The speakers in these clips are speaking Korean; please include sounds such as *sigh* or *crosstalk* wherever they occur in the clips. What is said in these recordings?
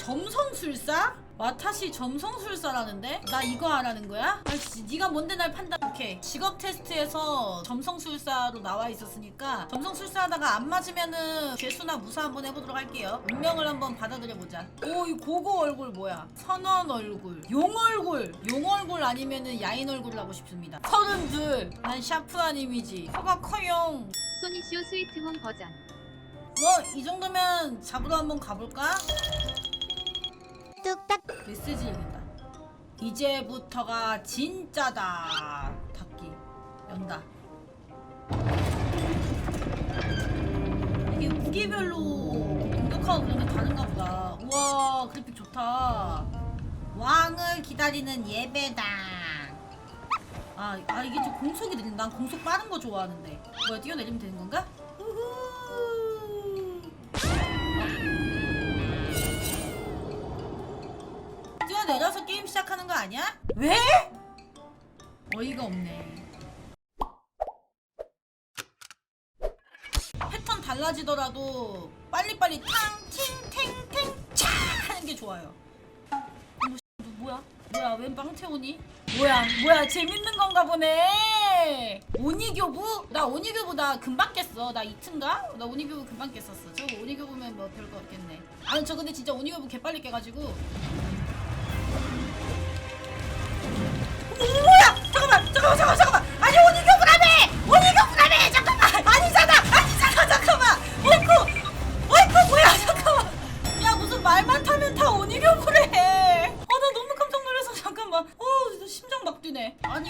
점성술사? 와타시 점성술사라는데? 나 이거 하라는 거야? 아씨 네가 뭔데 날 판단 오케이 직업 테스트에서 점성술사로 나와 있었으니까 점성술사 하다가 안 맞으면은 죄수나 무사 한번 해보도록 할게요 운명을 한번 받아들여보자 오 이 고고 얼굴 뭐야 선원 얼굴 용 얼굴 용 얼굴 아니면은 야인 얼굴을 하고 싶습니다 서른둘 난 샤프한 이미지 코가 커용 소니쇼 스위트홈 버전. 뭐 이 정도면 잡으러 한번 가볼까? 뚝딱 메시지 읽는다. 이제부터가 진짜다. 닫기. 연다. 이게 무기별로 공격하고 그런 게 다른가 보다. 우와 그래픽 좋다. 왕을 기다리는 예배당. 아, 아 이게 좀 공속이 느린다. 난 공속 빠른 거 좋아하는데. 뭐야 뛰어내리면 되는 건가? 내려서 게임 시작하는 거 아니야? 왜? 어이가 없네. 패턴 달라지더라도 빨리빨리 탕, 팅, 탱, 탱, 차 하는 게 좋아요. 씨, 너 뭐야? 뭐야, 웬 빵태오니? 뭐야, 뭐야, 재밌는 건가 보네. 오니교부? 나 오니교부다 금방 깼어. 나 이튼가? 나 오니교부 금방 깼었어. 저 오니교부면 뭐 별거 없겠네. 아니, 저 근데 진짜 오니교부 개빨리 깨가지고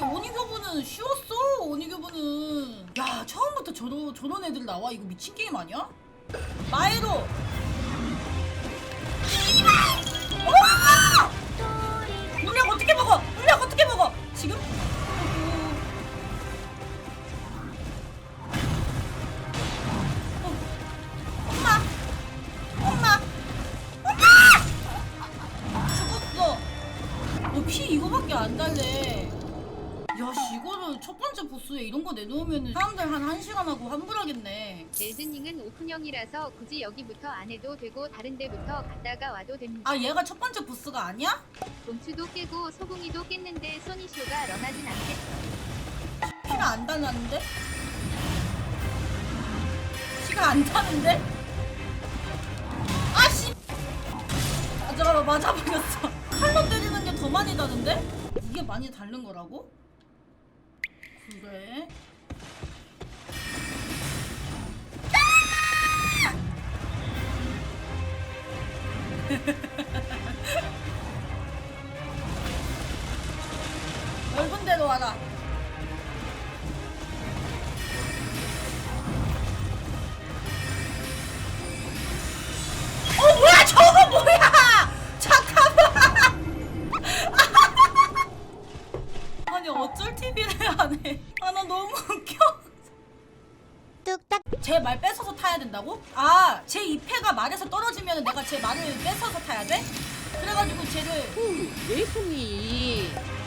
아니 오니교부는 쉬웠어. 오니교부는. 야 처음부터 저런 저런 애들 나와. 이거 미친 게임 아니야? 마에로. 우와! 물약 어떻게 먹어? 물약 어떻게 먹어? 지금? 어. 엄마! 엄마! 엄마! 죽었어. 너 피 이거밖에 안 달래. 야, 씨, 첫 번째 보스에 이런 거 내놓으면 사람들 한 1시간 하고 환불하겠네. 엘든링은 오픈형이라서 굳이 여기부터 안 해도 되고 다른 데부터 갔다가 와도 됩니다. 아, 얘가 첫 번째 보스가 아니야? 봄추도 깨고 소궁이도 깼는데 소니쇼가 런하진 않겠어. 피가 안 달랐는데? 피가 안 타는데? 아 씨! 아 잠깐만 맞아버렸어 칼로 때리는 게 더 많이 다는데? 이게 많이 다른 거라고? 그래? *laughs* 넓은 데로 와라 제 말 뺏어서 타야 된다고? 아, 제 2패가 말에서 떨어지면 내가 제 말을 뺏어서 타야 돼? 그래가지고 쟤를 외풍이 어우,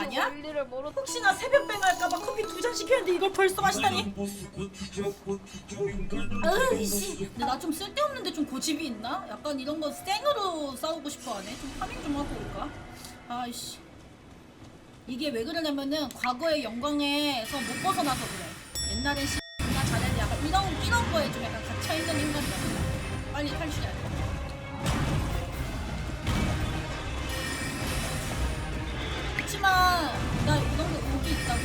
아니야? 혹시나 새벽 뱅 할까봐 커피 두 잔 시켰는데 이걸 벌써 마시다니? 으이씨 근데 나 좀 쓸데없는데 좀 고집이 있나? 약간 이런 거 생으로 싸우고 싶어 하네 좀 파밍 좀 하고 올까? 아이씨 이게 왜 그러냐면은 과거의 영광에서 못 벗어나서 그래 옛날엔 씨 나 잘해야 돼 약간 이런 이런 거에 좀 약간 갇혀 있는 인간이야 빨리 탈출해야 돼 그치만 나 이런 거 의기 있다고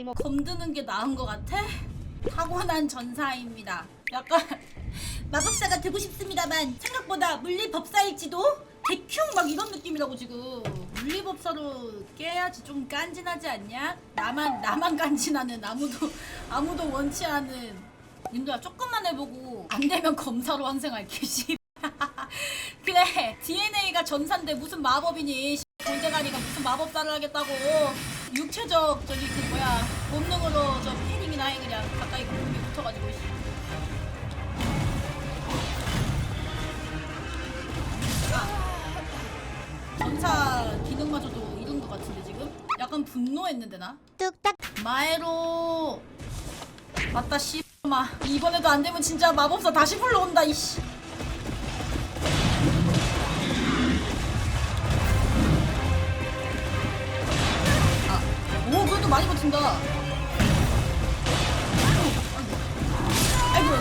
검드는 게 나은 것 같아? 타고난 전사입니다. 약간 *laughs* 마법사가 되고 싶습니다만 생각보다 물리법사일지도 대충 막 이런 느낌이라고 지금 물리법사로 깨야지 좀 깐진하지 않냐? 나만 나만 깐진하는 아무도 *laughs* 아무도 원치 않은 님들아 조금만 해보고 안 되면 검사로 환생할게 씨. *laughs* 그래 DNA가 전사인데 무슨 마법이니 씨. 골대가리가 무슨 마법사를 하겠다고 육체적 저기 그 뭐야 본능으로 저 패링이나 해 그냥 가까이 몸에 붙어가지고 씨. 전사 기능마저도 이런 것 같은데 지금? 약간 분노했는데 나? 뚝딱 마에로 맞다 씨마 이번에도 안 되면 진짜 마법사 다시 불러온다 이씨 많이 버틴다. 아이고.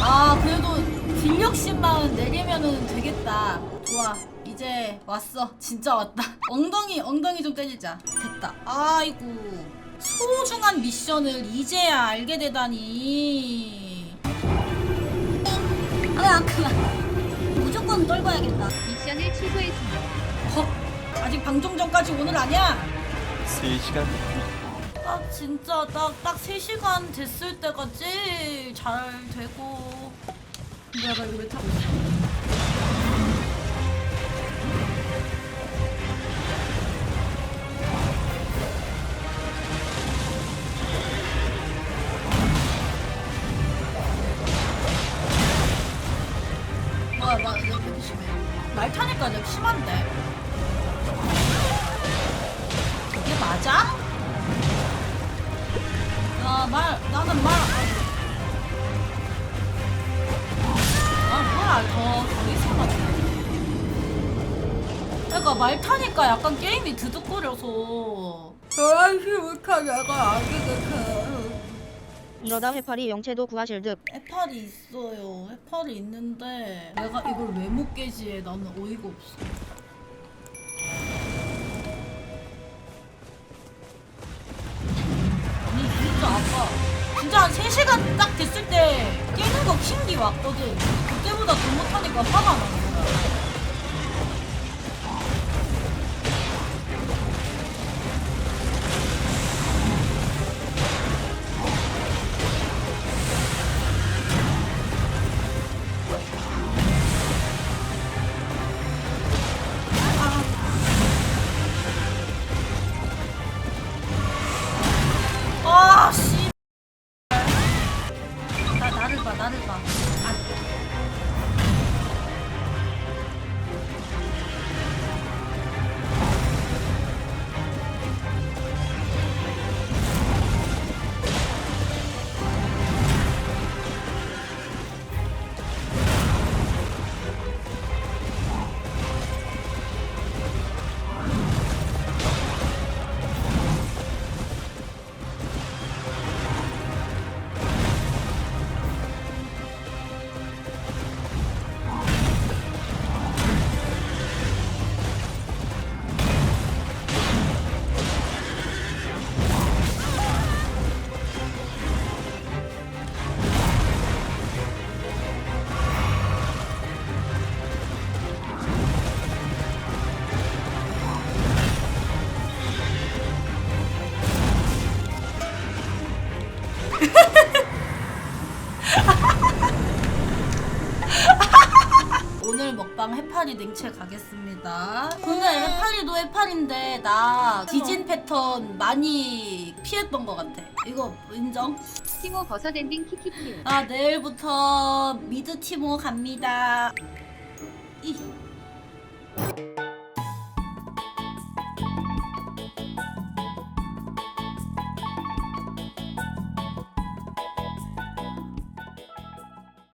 아 그래도 딜력심만 내리면은 되겠다. 좋아 이제 왔어. 진짜 왔다. 엉덩이 엉덩이 좀 때리자. 됐다. 아이고. 소중한 미션을 이제야 알게 되다니. 아 그만. 무조건 떨궈야겠다. 미션을 취소했습니다. 헉 아직 방송 전까지 오늘 아니야 3시간? 딱 진짜 딱딱 3시간 됐을 제일 잘 되고. 나 이거 왜 타고 있어? 뭐야 나 이거 왜 이렇게 심해 말 타니까 내가 심한데 맞아? 야, 말, 나는 말. 아, 뭐야, 더, 더 이상하네. 그러니까 말 타니까 약간 게임이 드득거려서. 아이씨, 왜 이렇게 내가 안 되겠어. 이러다 회파리 영체도 구하실 듯 해팔이 있어요. 해팔이 있는데 내가 이걸 왜 못 깨지해? 나는 어이가 없어. 왔거든. 그때보다 더 못하니까 화가 나 나, 나를 봐, 나를 봐. 아. 먹방 해파리 냉채 가겠습니다. 근데 해파리도 해파리인데 나 디진 패턴 많이 피했던 것 같아. 이거 인정? 티모 버섯 엔딩 키키키우. 나 내일부터 미드 티모 갑니다.